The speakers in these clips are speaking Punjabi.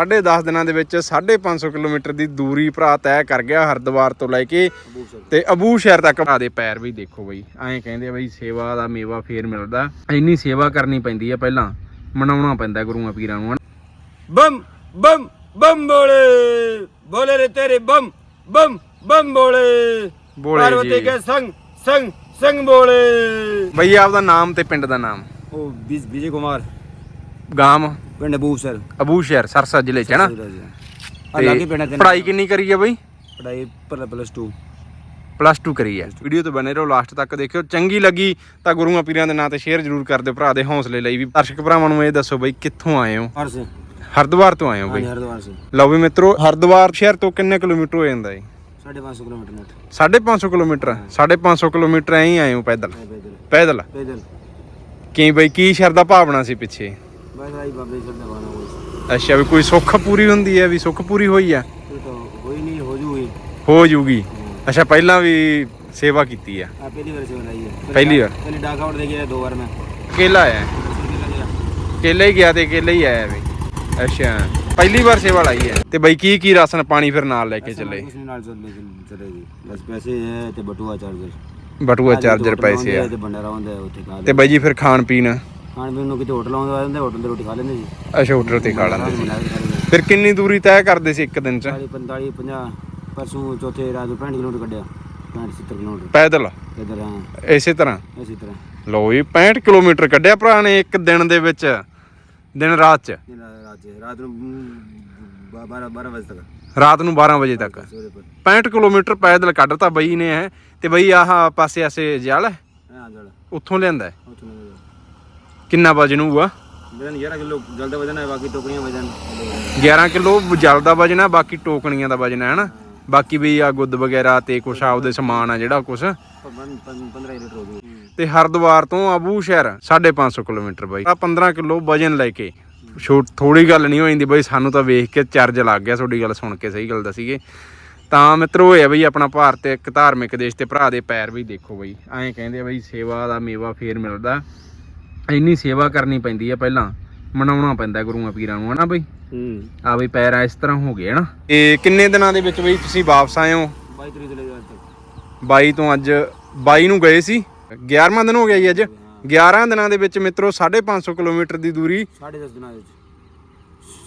10.5 ਦਿਨਾਂ ਦੇ ਵਿੱਚ 550 ਕਿਲੋਮੀਟਰ ਦੀ ਦੂਰੀ ਭਰਾ ਤੈਅ ਕਰ ਗਿਆ ਹਰਦਵਾਰ ਤੋਂ ਲੈ ਕੇ ਤੇ ਅਬੂ ਸ਼ਹਿਰ ਤੱਕ। ਭਰਾ ਦੇ ਪੈਰ ਵੀ ਦੇਖੋ ਬਈ ਐਂ ਕਹਿੰਦੇ ਬਈ ਸੇਵਾ ਦਾ ਮੇਵਾ ਫੇਰ ਮਿਲਦਾ। ਇੰਨੀ ਸੇਵਾ ਕਰਨੀ ਪੈਂਦੀ ਆ ਪਹਿਲਾਂ ਮਨਾਉਣਾ ਪੈਂਦਾ ਗੁਰੂਆਂ ਪੀਰਾਂ ਨੂੰ ਬਮ ਬਮ ਬਮ ਬੋਲੇ ਬੋਲੇ ਰੇ ਤੇਰੇ ਬਮ ਬਮ ਬਮ ਬੋਲੇ। ਬੋਲੇ ਪਾਰਵਤੀ ਕੇ ਸੰਗ ਸੰਗ ਸੰਗ ਬੋਲੇ। ਬਈ ਆਪ ਦਾ ਨਾਮ ਤੇ ਪਿੰਡ ਦਾ ਨਾਮ। ਉਹ ਵਿਜੇ ਕੁਮਾਰ। ਗਾਮ? ਪਿੰਡ ਬੂਸਰ ਅਬੂ ਸਰਸਾ ਜ਼ਿਲ੍ਹੇ ਚ ਹੈਨਾ ਪੜਾਈ ਕਿੰਨੀ ਕਰੀ ਆ ਬਈ? ਪੜਾਈ ਪਲੱਸ 2 ਪਲੱਸ 2 ਕਰੀ ਹੈ ਵੀਡੀਓ ਤੋਂ ਬਨੇ ਰਹੋ ਲਾਸਟ ਤੱਕ ਦੇਖਿਓ। ਚੰਗੀ ਲੱਗੀ ਤਾਂ ਗੁਰੂਆਂ ਪੀਰਾਂ ਦੇ ਨਾਂ ਤੇ ਸ਼ੇਅਰ ਜ਼ਰੂਰ ਕਰ ਦਿਓ ਭਰਾ ਦੇ ਹੌਸਲੇ ਲਈ ਵੀ। ਦਰਸ਼ਕ ਭਰਾਵਾਂ ਨੂੰ ਇਹ ਦੱਸੋ ਬਈ ਕਿੱਥੋਂ ਆਏ ਹੋ? ਹਰ ਤੋਂ ਆਏ ਹੋ ਬਈ? ਹਰਦੁਆਰ ਸੇ ਲਓ ਵੀ ਮਿੱਤਰੋ ਹਰਦੁਆਰ ਸ਼ਹਿਰ ਤੋਂ ਕਿੰਨੇ ਕਿਲੋਮੀਟਰ ਹੋ ਜਾਂਦਾ ਹੈ 550 ਕਿਲੋਮੀਟਰ 550 ਕਿਲੋਮੀਟਰ 550 ਕਿਲੋਮੀਟਰ ਐਂ ਆਏ ਹੋ ਪੈਦਲ? ਪੈਦਲ। ਪੈਦਲ? ਕੀ ਬਈ ਕੀ ਸ਼ਰਦਾ ਭਾਵਨਾ ਸੀ ਪਿੱਛੇ? ਅੱਛਾ ਵੀ ਕੋਈ ਸੁੱਖ ਪੂਰੀ ਹੁੰਦੀ ਹੈ ਵੀ ਸੁੱਖ ਪੂਰੀ ਹੋਈ ਆ? ਹੋ ਜੂਗੀ। ਅੱਛਾ ਪਹਿਲਾਂ ਵੀ ਸੇਵਾ ਕੀਤੀ ਆ? ਪਹਿਲੀ ਵਾਰ ਸੇਵਾ ਲਾਈ ਹੈ। ਪਹਿਲੀ ਵਾਰ? ਪਹਿਲੀ ਡਾਕ ਆਊਟ ਦੇ ਗਿਆ ਦੋ ਵਾਰ ਮੈਂ। ਕੇਲਾ ਤੇ ਬਈ ਕੀ ਕੀ ਰਾਸ਼ਨ ਪਾਣੀ ਫਿਰ ਨਾਲ ਲੈ ਕੇ ਚੱਲੇ? ਕੁਛ ਬਟੂਆ ਚਾਰਜਰ। ਬਟੂਆ ਚਾਰਜਰ ਪੈਸੇ ਆ। ਤੇ ਭੰਡਾਰਾ ਤੇ ਬਈ ਜੀ ਫਿਰ ਖਾਣ ਪੀਣ? ਖਾਣ ਪੀਣ ਨੂੰ ਕਿਤੇ ਹੋਟਲ ਆਉਂਦੇ ਆ ਜਾਂਦੇ ਹੋਟਲ ਤੇ ਰੋਟੀ ਖਾ ਲੈਂਦੇ ਜੀ ਅੱਛਾ ਹੋਟਲ ਤੇ ਖਾ ਲੈਂਦੇ ਸੀ। ਫਿਰ ਕਿੰਨੀ ਦੂਰੀ ਤੈਅ ਕਰਦੇ ਸੀ ਇੱਕ ਦਿਨ ਚ? 40 45 50 ਪਰਸੋਂ ਚੌਥੇ ਰਾਤ ਨੂੰ 65 ਕਿਲੋਮੀਟਰ ਕੱਢਿਆ 65 70 ਕਿਲੋਮੀਟਰ। ਪੈਦਲ? ਇਧਰ ਹਾਂ। ਇਸੇ ਤਰ੍ਹਾਂ? ਇਸੇ ਤਰ੍ਹਾਂ। ਲਓ ਜੀ 65 ਕਿਲੋਮੀਟਰ ਕੱਢਿਆ ਭਰਾ ਨੇ ਇੱਕ ਦਿਨ ਦੇ ਵਿੱਚ ਦਿਨ ਰਾਤ ਚ? ਰਾਤ ਚ ਰਾਤ ਨੂੰ 12 12 ਵਜੇ ਤੱਕ। ਰਾਤ ਨੂੰ 12 ਵਜੇ ਤੱਕ? ਸਵੇਰੇ ਪਰ 65 ਕਿਲੋਮੀਟਰ ਪੈਦਲ ਕੱਢਤਾ ਬਈ ਨੇ ਹੈ ਤੇ ਬਈ ਆਹ ਪਾਸੇ ਆਸੇ ਜਲ ਹੈ, ਹਾਂ ਜੜ ਉੱਥੋਂ ਲਿਆਂਦਾ ਹੈ। ਉੱਥੋਂ ਕਿੰਨਾ ਵਜਨ ਹੋਊਗਾ? ਬੇਨ 11 ਕਿਲੋ ਜਲਦ ਵਜਨ ਹੈ ਬਾਕੀ ਟੋਕਰੀਆਂ ਵਜਨ 11 ਕਿਲੋ ਜਲ ਦਾ ਵਜਨ ਹੈ ਬਾਕੀ ਟੋਕਣੀਆਂ ਦਾ ਵਜਨ ਹੈ ਹਨਾ? ਬਾਕੀ ਵੀ ਆ ਗੁੱਦ ਵਗੈਰਾ ਤੇ ਕੁਛ ਆਪਦੇ ਸਮਾਨ ਆ ਜਿਹੜਾ ਕੁਛ। 15 ਲੀਟਰ ਹੋ ਗਈ ਤੇ ਹਰਿਦੁਆਰ ਤੋਂ ਅਬੂ ਸ਼ਹਿਰ 550 ਕਿਲੋਮੀਟਰ ਬਾਈ। ਆ 15 ਕਿਲੋ ਵਜਨ ਲੈ ਕੇ। ਛੋਟ ਥੋੜੀ ਗੱਲ ਨਹੀਂ ਹੋ ਜਾਂਦੀ ਬਾਈ ਸਾਨੂੰ ਤਾਂ ਵੇਖ ਕੇ ਚਾਰਜ ਲੱਗ ਗਿਆ ਤੁਹਾਡੀ ਗੱਲ ਸੁਣ ਕੇ ਸਹੀ ਗੱਲ ਦੱਸੀਏ। ਤਾਂ ਮਿੱਤਰੋ ਇਹ ਆ ਬਈ ਆਪਣਾ ਭਾਰਤ ਇੱਕ ਧਾਰਮਿਕ ਦੇਸ਼ ਤੇ ਭਰਾ ਦੇ ਪੈਰ ਵੀ ਦੇਖੋ ਬਈ। ਐਂ ਕਹਿੰਦੇ ਆ ਬਈ ਸੇਵਾ ਦਾ ਮੇਵਾ ਫੇਰ ਮਿਲਦਾ। ਇੰਨੀ ਸੇਵਾ ਕਰਨੀ ਪੈਂਦੀ ਆ ਪਹਿਲਾਂ ਮਨਾਉਣਾ ਪੈਂਦਾ ਗੁਰੂਆਂ ਪੀਰਾਂ ਨੂੰ ਹਨਾ ਬਈ? ਹੂੰ। ਆ ਬਈ ਪੈਰ ਇਸ ਤਰ੍ਹਾਂ ਹੋ ਗਏ ਹਨਾ? ਤੇ ਕਿੰਨੇ ਦਿਨਾਂ ਦੇ ਵਿੱਚ ਬਈ ਤੁਸੀਂ ਵਾਪਸ ਆਏ ਹੋ? 22 ਤਰੀਕ ਤੋਂ ਲੈ ਜਾ ਤੱਕ 22 ਤੋਂ ਅੱਜ 22 ਨੂੰ ਗਏ ਸੀ? 11ਵਾਂ ਦਿਨ ਹੋ ਗਿਆ ਜੀ ਅੱਜ। 11 ਦਿਨਾਂ ਦੇ ਵਿੱਚ ਮਿੱਤਰੋ 550 ਕਿਲੋਮੀਟਰ ਦੀ ਦੂਰੀ। 10.5 ਦਿਨਾਂ ਵਿੱਚ।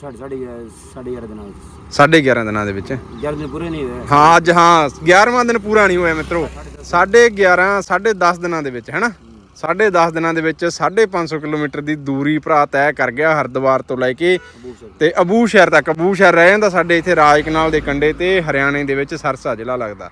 ਸਾਢੇ ਸਾਢੇ ਗਿਆਰਾਂ- ਸਾਢੇ 11 ਦਿਨਾਂ ਵਿੱਚ। 11.5 ਦਿਨਾਂ ਦੇ ਵਿੱਚ। 11 ਦਿਨ ਪੂਰੇ ਨਹੀਂ ਹੋਏ। ਹਾਂ ਅੱਜ ਹਾਂ 11ਵਾਂ ਦਿਨ ਪੂਰਾ ਨਹੀਂ ਹੋਇਆ ਮਿੱਤਰੋ। 11.5 10.5 ਦਿਨਾਂ ਦੇ ਵਿੱਚ ਹੈਨਾ? 10.5 ਦਿਨਾਂ ਦੇ ਵਿੱਚ 550 ਕਿਲੋਮੀਟਰ ਦੀ ਦੂਰੀ ਭਰਾ ਤੈਅ ਕਰ ਗਿਆ ਹਰਿਦੁਆਰ ਤੋਂ ਲੈ ਕੇ ਅਬੂਸਰ ਤੇ ਅਬੂ ਸ਼ਹਿਰ ਤੱਕ। ਅਬੂ ਸ਼ਹਿਰ ਰਹਿ ਜਾਂਦਾ ਸਾਡੇ ਇੱਥੇ ਰਾਜਕਨਾਲ ਦੇ ਕੰਢੇ ਤੇ, ਹਰਿਆਣੇ ਦੇ ਵਿੱਚ ਸਰਸਾ ਜ਼ਿਲ੍ਹਾ ਲੱਗਦਾ।